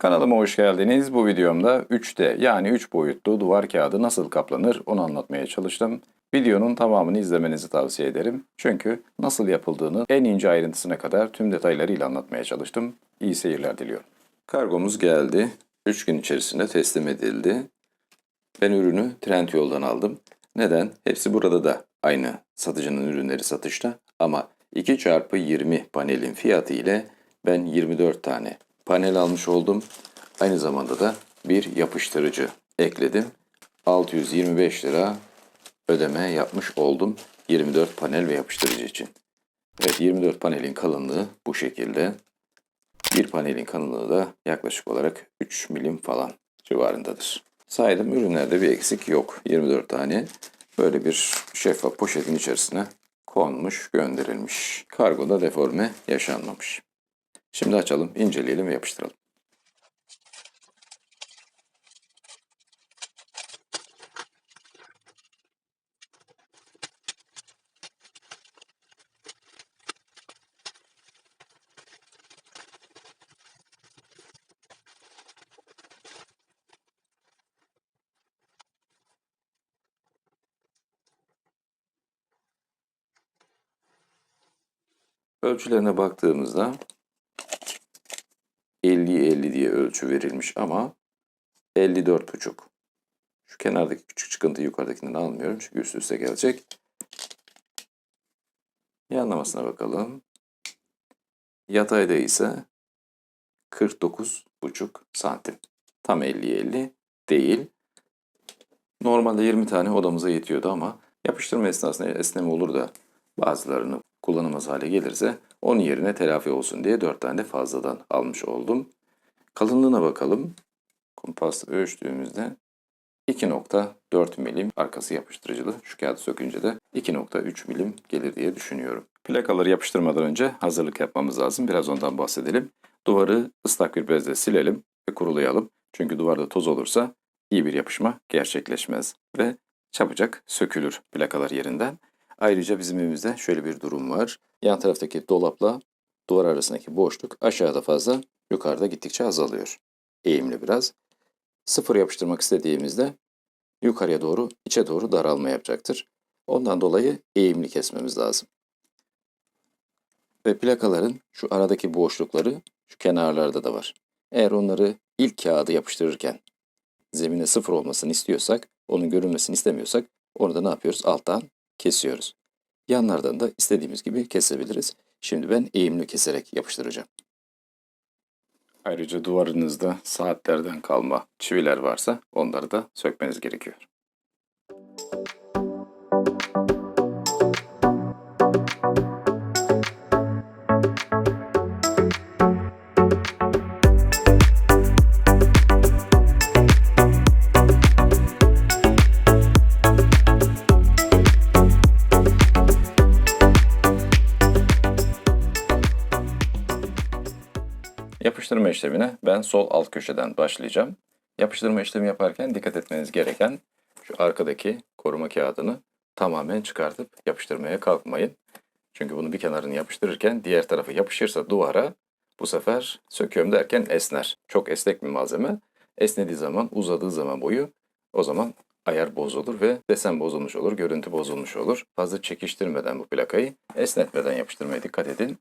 Kanalıma hoş geldiniz. Bu videomda 3D yani 3 boyutlu duvar kağıdı nasıl kaplanır onu anlatmaya çalıştım. Videonun tamamını izlemenizi tavsiye ederim. Çünkü nasıl yapıldığını en ince ayrıntısına kadar tüm detaylarıyla anlatmaya çalıştım. İyi seyirler diliyorum. Kargomuz geldi. 3 gün içerisinde teslim edildi. Ben ürünü Trendyol'dan aldım. Neden? Hepsi burada da aynı satıcının ürünleri satışta ama 2 çarpı 20 panelin fiyatı ile ben 24 tane panel almış oldum. Aynı zamanda da bir yapıştırıcı ekledim. 625 lira ödeme yapmış oldum 24 panel ve yapıştırıcı için. Evet 24 panelin kalınlığı bu şekilde. Bir panelin kalınlığı da yaklaşık olarak 3 milim falan civarındadır. Saydım ürünlerde bir eksik yok. 24 tane böyle bir şeffaf poşetin içerisine konmuş, gönderilmiş. Kargoda deforme yaşanmamış. Şimdi açalım, inceleyelim ve yapıştıralım. Ölçülerine baktığımızda 50-50 diye ölçü verilmiş ama 54,5. Şu kenardaki küçük çıkıntı yukarıdakinden almıyorum çünkü üst üste gelecek. Yanlamasına bakalım. Yatayda ise 49,5 santim. Tam 50-50 değil. Normalde 20 tane odamıza yetiyordu ama yapıştırma esnasında esneme olur da bazılarını kullanılmaz hale gelirse onun yerine telafi olsun diye 4 tane fazladan almış oldum. Kalınlığına bakalım. Kumpasla ölçtüğümüzde 2.4 milim arkası yapıştırıcılı. Şu kağıdı sökünce de 2.3 milim gelir diye düşünüyorum. Plakaları yapıştırmadan önce hazırlık yapmamız lazım. Biraz ondan bahsedelim. Duvarı ıslak bir bezle silelim ve kurulayalım. Çünkü duvarda toz olursa iyi bir yapışma gerçekleşmez ve çabucak sökülür plakalar yerinden. Ayrıca bizim evimizde şöyle bir durum var. Yan taraftaki dolapla duvar arasındaki boşluk aşağıda fazla, yukarıda gittikçe azalıyor. Eğimli biraz. Sıfır yapıştırmak istediğimizde yukarıya doğru, içe doğru daralma yapacaktır. Ondan dolayı eğimli kesmemiz lazım. Ve plakaların şu aradaki boşlukları şu kenarlarda da var. Eğer onları ilk kağıdı yapıştırırken zemine sıfır olmasını istiyorsak, onun görünmesini istemiyorsak onu ne yapıyoruz? Alttan kesiyoruz. Yanlardan da istediğimiz gibi kesebiliriz. Şimdi ben eğimli keserek yapıştıracağım. Ayrıca duvarınızda saatlerden kalma çiviler varsa onları da sökmeniz gerekiyor. İşlemine ben sol alt köşeden başlayacağım. Yapıştırma işlemi yaparken dikkat etmeniz gereken şu arkadaki koruma kağıdını tamamen çıkartıp yapıştırmaya kalkmayın. Çünkü bunu bir kenarını yapıştırırken diğer tarafı yapışırsa duvara bu sefer söküyorum derken esner. Çok esnek bir malzeme. Esnediği zaman, uzadığı zaman boyu o zaman ayar bozulur ve desen bozulmuş olur, görüntü bozulmuş olur. Fazla çekiştirmeden bu plakayı esnetmeden yapıştırmaya dikkat edin.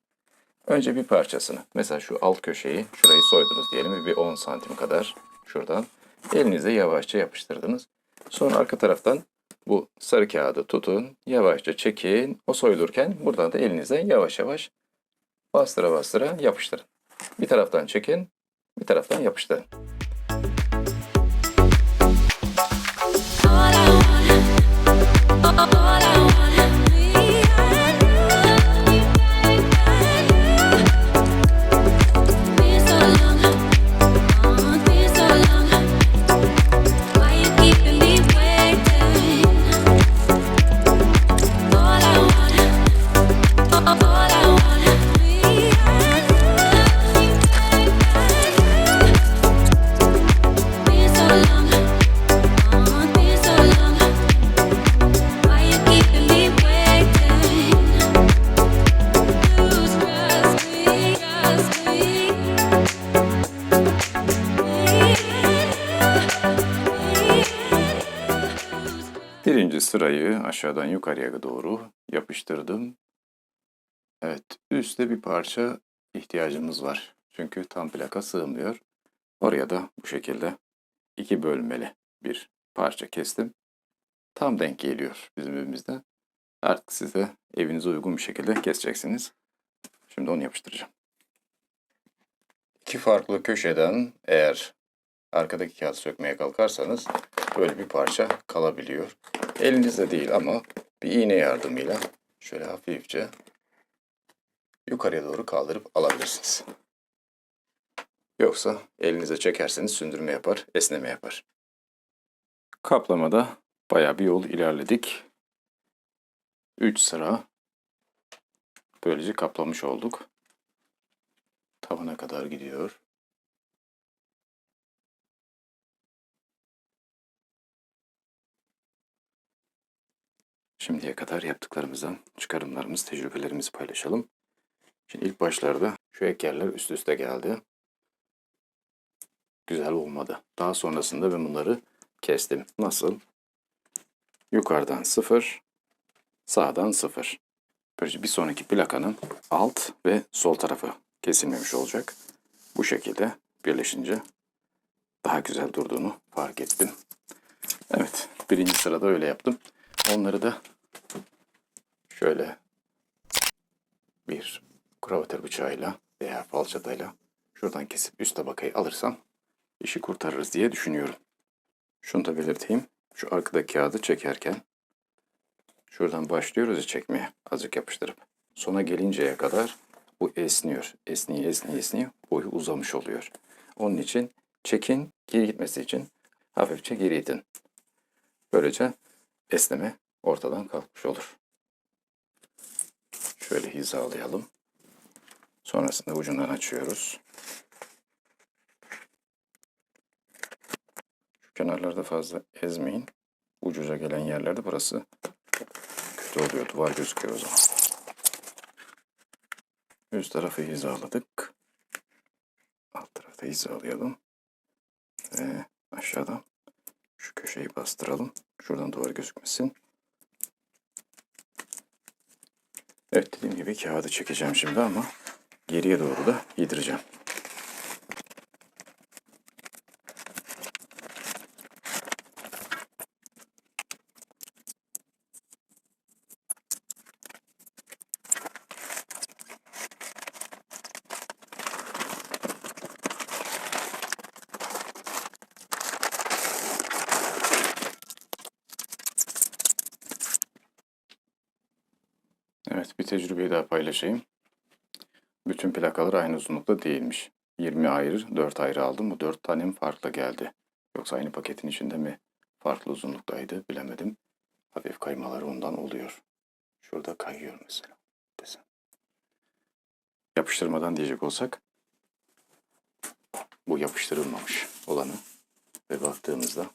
Önce bir parçasını, mesela şu alt köşeyi, şurayı soydunuz diyelim bir 10 santim kadar şuradan. Elinizle yavaşça yapıştırdınız. Sonra arka taraftan bu sarı kağıdı tutun, yavaşça çekin. O soyulurken buradan da elinizle yavaş yavaş bastıra bastıra yapıştırın. Bir taraftan çekin, bir taraftan yapıştırın. Sırayı aşağıdan yukarıya doğru yapıştırdım. Evet, üstte bir parça ihtiyacımız var. Çünkü tam plaka sığmıyor. Oraya da bu şekilde iki bölmeli bir parça kestim. Tam denk geliyor bizim evimizde. Artık siz de evinize uygun bir şekilde keseceksiniz. Şimdi onu yapıştıracağım. İki farklı köşeden eğer arkadaki kağıt sökmeye kalkarsanız böyle bir parça kalabiliyor. Elinizde değil ama bir iğne yardımıyla şöyle hafifçe yukarıya doğru kaldırıp alabilirsiniz. Yoksa elinize çekerseniz sündürme yapar, esneme yapar. Kaplamada bayağı bir yol ilerledik. 3 sıra böylece kaplamış olduk. Tavana kadar gidiyor. Şimdiye kadar yaptıklarımızdan çıkarımlarımız, tecrübelerimizi paylaşalım. Şimdi ilk başlarda şu ek yerler üst üste geldi. Güzel olmadı. Daha sonrasında ben bunları kestim. Nasıl? Yukarıdan 0, sağdan 0. Böylece bir sonraki plakanın alt ve sol tarafı kesilmemiş olacak. Bu şekilde birleşince daha güzel durduğunu fark ettim. Evet, birinci sırada öyle yaptım. Onları da şöyle bir kravatör bıçağıyla veya falçatayla şuradan kesip üst tabakayı alırsam işi kurtarırız diye düşünüyorum. Şunu da belirteyim. Şu arkadaki kağıdı çekerken şuradan başlıyoruz ya çekmeye azıcık yapıştırıp. Sona gelinceye kadar bu esniyor. Esniyor, esniyor, esniyor. Boyu uzamış oluyor. Onun için çekin, geri gitmesi için hafifçe geri itin. Böylece esneme ortadan kalkmış olur. Şöyle hizalayalım. Sonrasında ucundan açıyoruz. Şu kenarlarda fazla ezmeyin. Ucuca gelen yerlerde burası kötü oluyor. Duvar gözüküyor o zaman. Üst tarafı hizaladık. Alt tarafı hizalayalım. Ve aşağıdan şu köşeyi bastıralım. Şuradan duvar gözükmesin. Evet dediğim gibi kağıdı çekeceğim şimdi ama geriye doğru da yedireceğim. Evet bir tecrübeyi daha paylaşayım. Bütün plakalar aynı uzunlukta değilmiş. 20 ayrı, 4 ayrı aldım. Bu 4 tane mi farklı geldi? Yoksa aynı paketin içinde mi farklı uzunluktaydı bilemedim. Hafif kaymaları ondan oluyor. Şurada kayıyor mesela. Desen. Yapıştırmadan diyecek olsak bu yapıştırılmamış olanı ve baktığımızda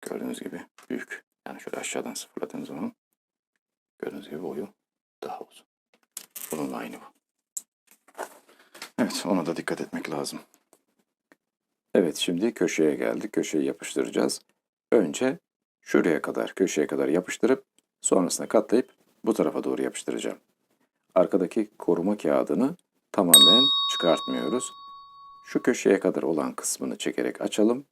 gördüğünüz gibi büyük. Yani şöyle aşağıdan sıfırladığınız zaman gördüğünüz gibi boyu daha uzun. Bunun aynı bu. Evet ona da dikkat etmek lazım. Evet şimdi köşeye geldik. Köşeyi yapıştıracağız. Önce şuraya kadar köşeye kadar yapıştırıp sonrasında katlayıp bu tarafa doğru yapıştıracağım. Arkadaki koruma kağıdını tamamen çıkartmıyoruz. Şu köşeye kadar olan kısmını çekerek açalım.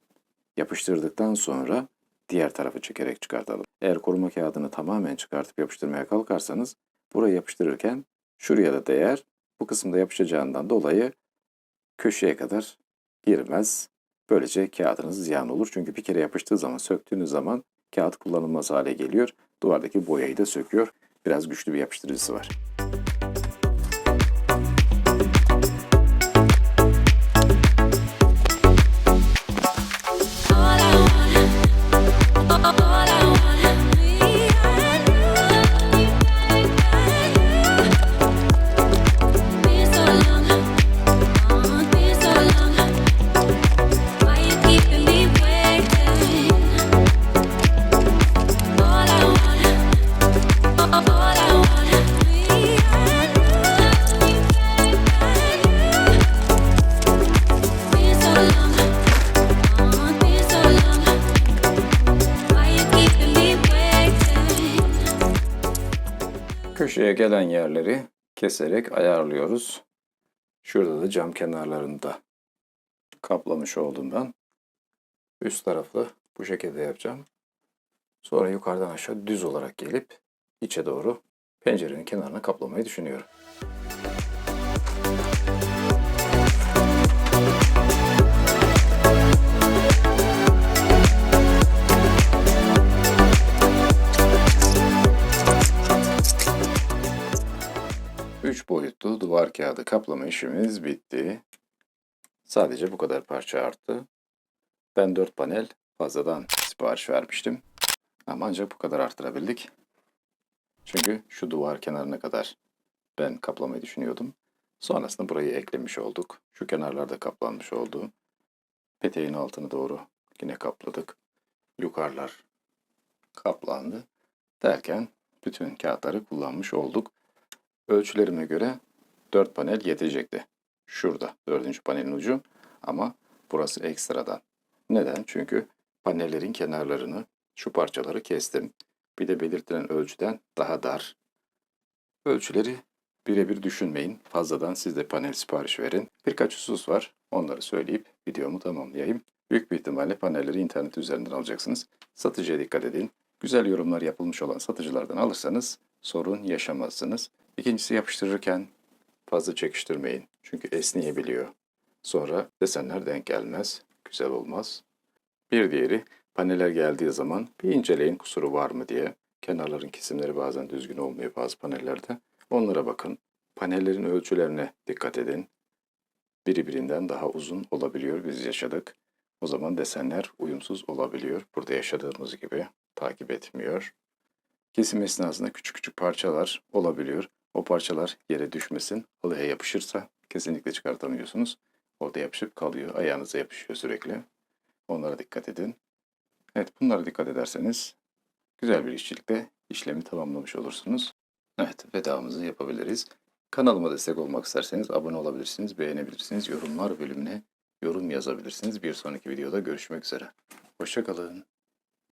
Yapıştırdıktan sonra diğer tarafı çekerek çıkartalım. Eğer koruma kağıdını tamamen çıkartıp yapıştırmaya kalkarsanız burayı yapıştırırken şuraya da değer. Bu kısımda yapışacağından dolayı köşeye kadar girmez. Böylece kağıdınız ziyan olur. Çünkü bir kere yapıştığı zaman söktüğünüz zaman kağıt kullanılmaz hale geliyor. Duvardaki boyayı da söküyor. Biraz güçlü bir yapıştırıcısı var. Gelen yerleri keserek ayarlıyoruz. Şurada da cam kenarlarında kaplamış olduğumdan üst tarafı bu şekilde yapacağım. Sonra yukarıdan aşağı düz olarak gelip içe doğru pencerenin kenarına kaplamayı düşünüyorum. Boyutlu duvar kağıdı kaplama işimiz bitti. Sadece bu kadar parça arttı. Ben 4 panel fazladan sipariş vermiştim. Ama ancak bu kadar arttırabildik. Çünkü şu duvar kenarına kadar ben kaplamayı düşünüyordum. Sonrasında burayı eklemiş olduk. Şu kenarlarda kaplanmış oldu. Peteğin altını doğru yine kapladık. Yukarılar kaplandı. Derken bütün kağıtları kullanmış olduk. Ölçülerime göre 4 panel yetecekti. Şurada dördüncü panelin ucu ama burası ekstradan. Neden? Çünkü panellerin kenarlarını şu parçaları kestim. Bir de belirtilen ölçüden daha dar. Ölçüleri birebir düşünmeyin. Fazladan siz de panel sipariş verin. Birkaç husus var. Onları söyleyip videomu tamamlayayım. Büyük bir ihtimalle panelleri internet üzerinden alacaksınız. Satıcıya dikkat edin. Güzel yorumlar yapılmış olan satıcılardan alırsanız sorun yaşamazsınız. İkincisi yapıştırırken fazla çekiştirmeyin. Çünkü esneyebiliyor. Sonra desenler denk gelmez. Güzel olmaz. Bir diğeri paneller geldiği zaman bir inceleyin kusuru var mı diye. Kenarların kesimleri bazen düzgün olmuyor bazı panellerde. Onlara bakın. Panellerin ölçülerine dikkat edin. Biri birinden daha uzun olabiliyor. Biz yaşadık. O zaman desenler uyumsuz olabiliyor. Burada yaşadığımız gibi takip etmiyor. Kesim esnasında küçük küçük parçalar olabiliyor. O parçalar yere düşmesin. Halıya yapışırsa kesinlikle çıkartamıyorsunuz. Orada yapışıp kalıyor. Ayağınıza yapışıyor sürekli. Onlara dikkat edin. Evet bunlara dikkat ederseniz güzel bir işçilikte işlemi tamamlamış olursunuz. Evet vedamızı yapabiliriz. Kanalıma destek olmak isterseniz abone olabilirsiniz, beğenebilirsiniz. Yorumlar bölümüne yorum yazabilirsiniz. Bir sonraki videoda görüşmek üzere. Hoşçakalın.